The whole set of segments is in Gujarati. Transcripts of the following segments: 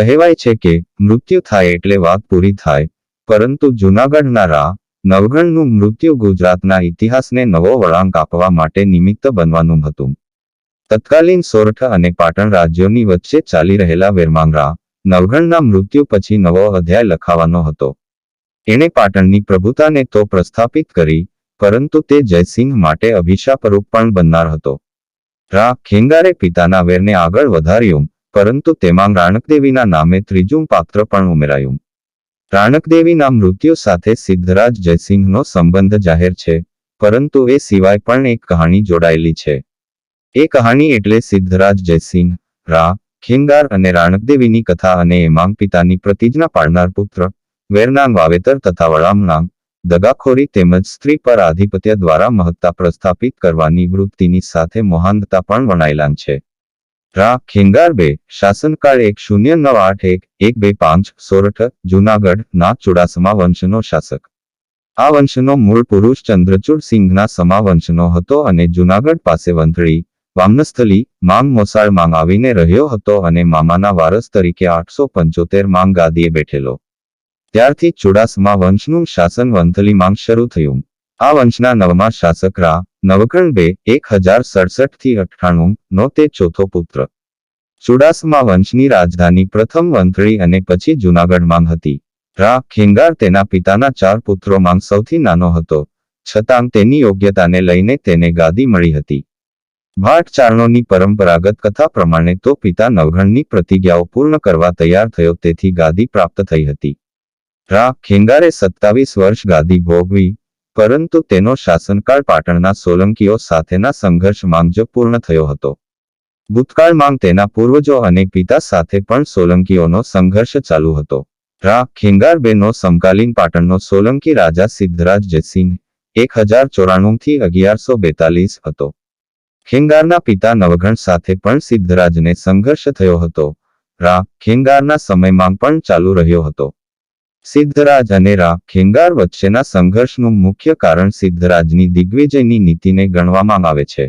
કહેવાય છે કે મૃત્યુ થાય એટલે વાત પૂરી થાય. પરંતુ જૂનાગઢના રા, નવગણનું મૃત્યુ ગુજરાતના ઇતિહાસને નવો વળાંક આપવા માટે નિમિત્ત બનવાનું હતું. તત્કાલીન સોરઠ અને પાટણ રાજ્યોની વચ્ચે ચાલી રહેલા વેરમાંગરા નવગણના મૃત્યુ પછી નવો અધ્યાય લખાવાનો હતો. એણે પાટણની પ્રભુતાને તો પ્રસ્થાપિત કરી, પરંતુ તે જયસિંહ માટે અભિશાપરૂપ પણ બનનાર હતો. રા ખેંગારે પિતાના વેરને આગળ વધાર્યું પરંતુ તેમાં રાણકદેવીના નામે ત્રીજું પાત્ર પણ ઉમેરાયું. રાણકદેવીના મૃત્યુ સાથે સિદ્ધરાજ જયસિંહનો સંબંધ જાહેર છે, પરંતુ એ સિવાય પણ એક કહાણી જોડાયેલી છે. એ કહાણી એટલે સિદ્ધરાજ જયસિંહ, રા, ખેંગાર અને રાણકદેવીની કથા અને એમાંગ પિતાની પ્રતિજ્ઞા પાડનાર પુત્ર, વેરનાંગ વાવેતર તથા વળામનાંગ દગાખોરી તેમજ સ્ત્રી પર આધિપત્ય દ્વારા મહત્તા પ્રસ્થાપિત કરવાની વૃત્તિની સાથે મોહાંધતા પણ વણાયેલા છે. રા ખેંગાર બે શાસનકાળ એક શૂન્ય નવ આઠ એક એક બે પાંચ સોરઠ જુનાગઢ, ના ચુડાસમા વંશનો શાસક. આ વંશનો મૂળ પુરુષ ચંદ્રચૂડ સિંઘના સમા વંશનો હતો અને જુનાગઢ પાસે વંથળી, વામનસ્થલી, માંગ મોસાળ માંગ આવીને રહ્યો હતો અને મામાના વારસ તરીકે આઠસો પંચોતેર માંગ ગાદીએ બેઠેલો. ત્યારથી ચુડાસમા વંશનું શાસન વંથલી માંગ શરૂ થયું. આ વંશના નવમા શાસક રા નવકર્ણ બે એક હજાર સડસઠથી અઠ્ઠાણું, નો તે ચોથો પુત્ર. ચુડાસમા વંશની રાજધાની પ્રથમ વંથળી અને પછી જુનાગઢમાં હતી. રા, ખેંગાર તેના પિતાના ચાર પુત્રોમાં સૌથી નાનો હતો, છતાં તેની યોગ્યતાને લઈને તેને ગાદી મળી હતી. ભાટ ચારણોની પરંપરાગત કથા પ્રમાણે તો પિતા નવઘણની પ્રતિજ્ઞાઓ પૂર્ણ કરવા તૈયાર થયો, તેથી ગાદી પ્રાપ્ત થઈ હતી. રા, ખેંગારે સત્તાવીસ વર્ષ ગાદી ભોગવી પરંતુ તેનો શાસનકાળ પાટણના સોલંકીઓ સાથેના સંઘર્ષમાં માંગજો પૂર્ણ થયો હતો. ભૂતકાળમાં તેના પૂર્વજો અને પિતા સાથે પણ સોલંકીઓનો સંઘર્ષ ચાલુ હતો. રા. ખેંગારબેનો સમકાલીન પાટણનો સોલંકી રાજા સિદ્ધરાજ જયસિંહ એક હજાર ચોરાણું થી અગિયારસો બેતાલીસ હતો. ખેંગારના પિતા નવઘણ સાથે પણ સિદ્ધરાજને સંઘર્ષ થયો હતો. રા. ખેંગારના સમયમાં પણ ચાલુ રહ્યો હતો. સિદ્ધરાજ અને રા ખેંગાર વચ્ચેના સંઘર્ષનું મુખ્ય કારણ સિદ્ધરાજની દિગ્વિજયની નીતિને ગણવામાં આવે છે.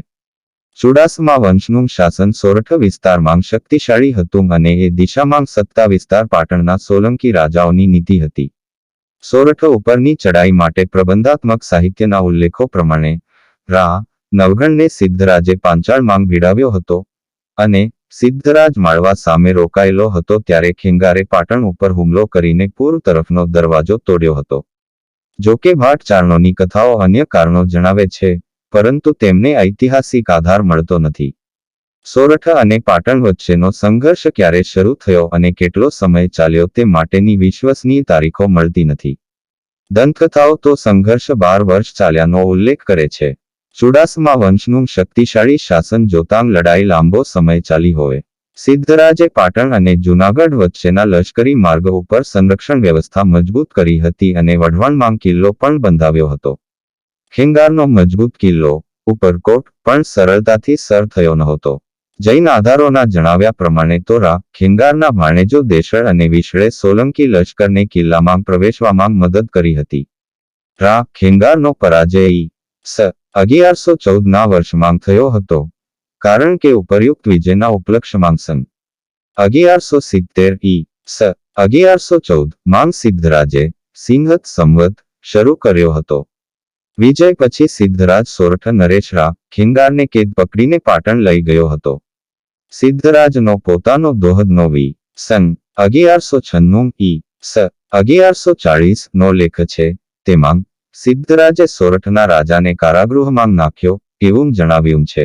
ચુડાસમા વંશનું શાસન સોરઠ વિસ્તારમાં શક્તિશાળી હતું અને એ દિશામાં સત્તા વિસ્તાર પાટણના સોલંકી રાજાઓની નીતિ હતી. સોરઠ ઉપરની ચડાઈ માટે પ્રબંધાત્મક સાહિત્યના ઉલ્લેખો પ્રમાણે, રા નવગણને સિદ્ધરાજે પાંચાળ માંગ ભીડાવ્યો હતો અને સિદ્ધરાજ માળવા સામે રોકાયેલો હતો ત્યારે ખેંગારે પાટણ ઉપર હુમલો કરીને પૂર્વ તરફનો દરવાજો તોડ્યો હતો. જોકે ભાટ ચારણોની કથાઓ અન્ય કારણો જણાવે છે, પરંતુ તેમને ઐતિહાસિક આધાર મળતો નથી. સોરઠ અને પાટણ વચ્ચેનો સંઘર્ષ ક્યારે શરૂ થયો અને કેટલો સમય ચાલ્યો તે માટેની વિશ્વસનીય તારીખો મળતી નથી. દંતકથાઓ તો સંઘર્ષ બાર વર્ષ ચાલ્યાનો ઉલ્લેખ કરે છે. ચુડાસમા વંશનું શક્તિશાળી શાસન જોતાં લડાઈ લાંબો સમય ચાલી હોય. સિદ્ધરાજે પાટણ અને જૂનાગઢ વચ્ચેના લશ્કરી માર્ગ ઉપર સંરક્ષણ વ્યવસ્થા મજબૂત કરી હતી અને વઢવાણમાં કિલ્લો પણ બંધાવ્યો હતો. ખેંગારનો મજબૂત કિલ્લો ઉપરકોટ પણ સરળતાથી સર થયો નહોતો. જૈન આધારોના જણાવ્યા પ્રમાણે તો રા ખેંગારના ભાણેજો દેશળ અને વિશળે સોલંકી લશ્કરને કિલ્લામાં પ્રવેશવામાં મદદ કરી હતી. રા ખેંગારનો પરાજય સ અગિયારસો ચૌદ ના વર્ષમાં થયો હતો, કારણ કે ઉપરયુક્ત વિજયના ઉપલક્ષમાં સન અગિયારસો સિત્તેર ઈ, સ, અગિયારસો ચૌદ માંગ સિદ્ધરાજે સિંહત સંવત શરૂ કર્યો હતો. વિજય પછી સિદ્ધરાજ સોરઠ નરેશ રા ખિંગારને કેદ પકડીને પાટણ લઈ ગયો હતો. સિદ્ધરાજનો પોતાનો દોહદનો વી, સન, અગિયારસો છન્નું ઈ, સ, અગિયારસો ચાળીસ નો લેખ છે, તેમાં સિદ્ધરાજે સોરઠના રાજાને કારાગૃહમાં નાખ્યો, એવું જણાવ્યું છે.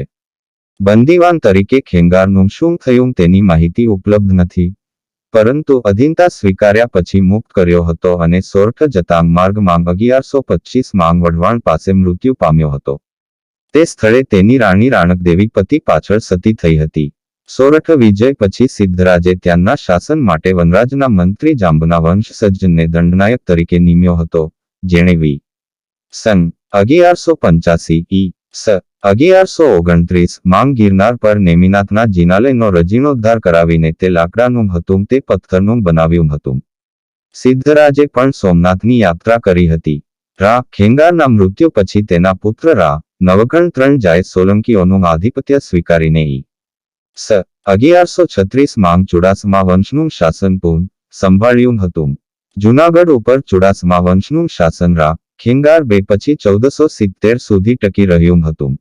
બંદીવાન તરીકે ખેંગારનું શું થયું તેની માહિતી ઉપલબ્ધ નથી. પરંતુ અધીનતા સ્વીકાર્યા પછી મુક્ત કર્યો હતો અને સોરઠ જતાંગ માર્ગમાં અગિયારસો પચીસ માંગ વઢવાણ પાસે મૃત્યુ પામ્યો હતો. તે સ્થળે તેની રાણી રાણકદેવી પતિ પાછળ સતી થઈ હતી. સોરઠ વિજય પછી સિદ્ધરાજે ત્યાંના શાસન માટે વનરાજના મંત્રી જાંબના વંશસજ્જનને દંડનાયક તરીકે નિમ્યો હતો, જેણે વી. સન, અગિયારસો પંચ્યાસી ઈ, સ, અગિયારસો ઓગણત્રીસ માંગ ગિરનાર પર નેમિનાથના જિનાલયનો રજીર્ણોદ્ધાર કરાવીને તે લાકડાનું હતું, તે પથ્થરનું બનાવ્યું હતું. સિદ્ધરાજે પણ સોમનાથની યાત્રા કરી હતી. રા, ખેંગારના મૃત્યુ પછી તેના પુત્ર રા, નવગણ ત્રણ જાય સોલંકીઓનું આધિપત્ય સ્વીકારીને ઈ. સ, અગિયારસો છત્રીસ માંગ ચુડાસમા વંશનું શાસન પૂર્ણ સંભાળ્યું હતું. જુનાગઢ ઉપર ચુડાસમા વંશનું શાસન રા ખીંગાર બે પછી ચૌદસો સિત્તેર સુધી ટકી રહ્યું હતું.